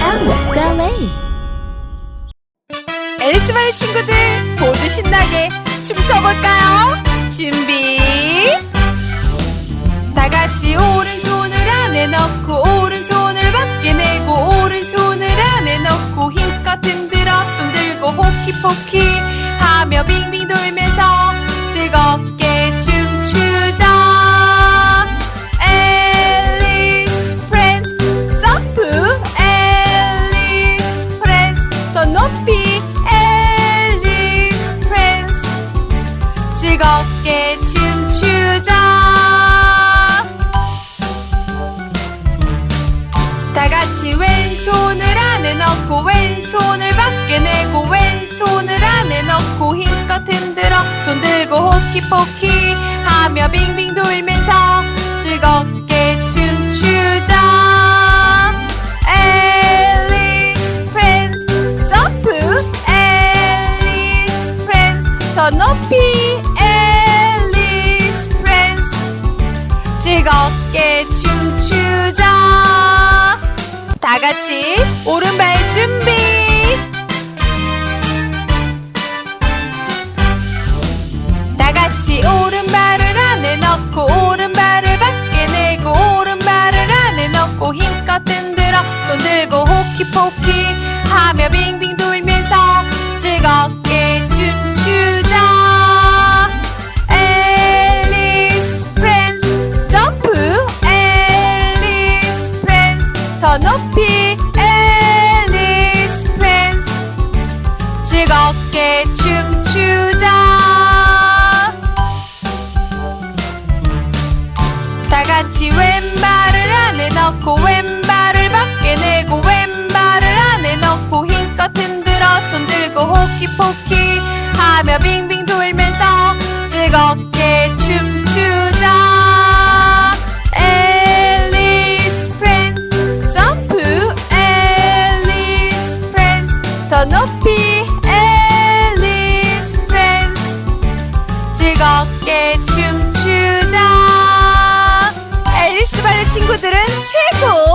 Alice Ballet. 앨리스바의 친구들 모두 신나게 춤춰볼까요? 준비 다 같이 오른손 즐겁게 춤추자. 다 같이 왼손을 안에 넣고 왼손을 밖에 내고 왼손을 안에 넣고 힘껏 흔들어 손 들고 호키포키 하며 빙빙 돌면서 즐겁게 춤추자. 더 높이 앨리스 프렌즈 즐겁게 춤추자. 다 같이 오른발 준비. 다 같이 오른발을 안에 넣고 오른발을 밖에 내고 오른발을 안에 넣고 힘껏 흔들어 손 들고 호키포키 하며 빙빙 돌면서 즐겁게 춤추 즐겁게 춤추자. 다 같이 왼발을 안에 넣고 왼발을 밖에 내고 왼발을 안에 넣고 힘껏 흔들어 손 들고 호키포키 하며 빙빙 돌면서 즐겁게 춤추자. 앨리스 프렌즈 점프. 앨리스 프렌즈 더 높이 친구들은 최고